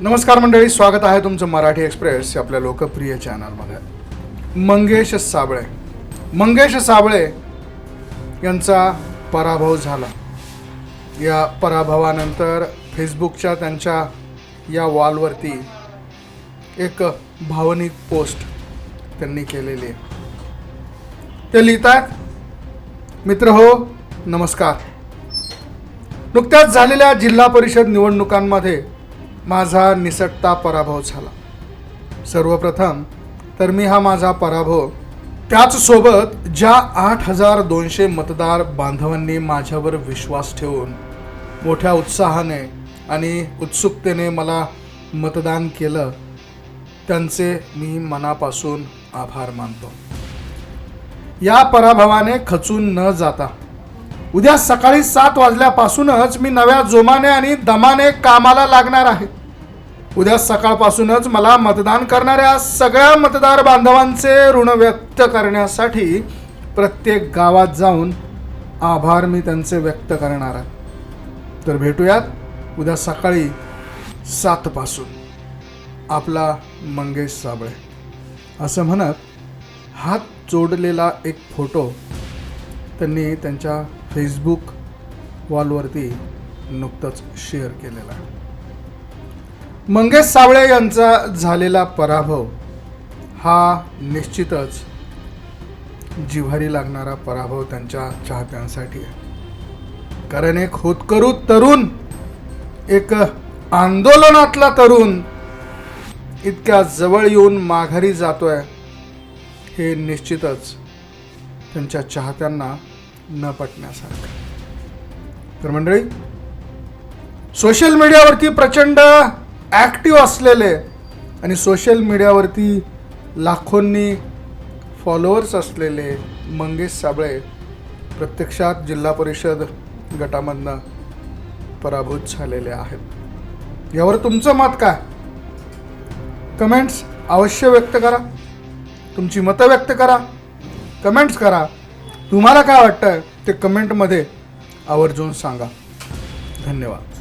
नमस्कार मंडळी स्वागत आहे तुमचं मराठी एक्सप्रेस आपल्या लोकप्रिय चॅनलमध्ये. मंगेश साबळे. मंगेश साबळे यांचा पराभव झाला. या पराभवानंतर फेसबुकच्या त्यांच्या या वॉलवरती एक भावनिक पोस्ट त्यांनी केलेली आहे. ते लिहितात मित्र हो नमस्कार. नुकत्याच झालेल्या जिल्हा परिषद निवडणुकांमध्ये माझा निसटता पराभव झाला. सर्वप्रथम तर मी हा माझा पराभव त्याचसोबत ज्या आठ हजार दोनशे मतदार बांधवांनी माझ्यावर विश्वास ठेवून मोठ्या उत्साहाने आणि उत्सुकतेने मला मतदान केलं त्यांचे मी मनापासून आभार मानतो. या पराभवाने खचून न जाता उद्या सकाळी सात वाजल्यापासूनच मी नव्या जोमाने आणि दमाने कामाला लागणार आहे. उद्या सकाळपासूनच मला मतदान करणाऱ्या सगळ्या मतदार बांधवांचे ऋण व्यक्त करण्यासाठी प्रत्येक गावात जाऊन आभार मी त्यांचे व्यक्त करणार आहे. तर भेटूयात उद्या सकाळी सातपासून. आपला मंगेश साबळे. असं म्हणत हात जोडलेला एक फोटो त्यांनी त्यांच्या फेसबुक वॉलवरती नुकतंच शेअर केलेला आहे. मंगेश सावळे यांचा झालेला पराभव हा निश्चितच जिव्हारी लागणारा पराभव त्यांच्या चाहत्यांसाठी आहे. कारण एक होतकरू तरुण एक आंदोलनातला तरुण इतक्या जवळ येऊन माघारी जातोय हे निश्चितच त्यांच्या चाहत्यांना न पटण्यासारखं. तर मंडळी सोशल मीडियावरती प्रचंड ॲक्टिव्ह असलेले आणि सोशल मीडियावरती लाखोंनी फॉलोअर्स असलेले मंगेश साबळे प्रत्यक्षात जिल्हा परिषद गटामधनं पराभूत झालेले आहेत. यावर तुमचं मत काय? कमेंट्स अवश्य व्यक्त करा. तुमची मतं व्यक्त करा. कमेंट्स करा. तुम्हाला काय वाटतं ते कमेंटमध्ये आवर्जून सांगा. धन्यवाद.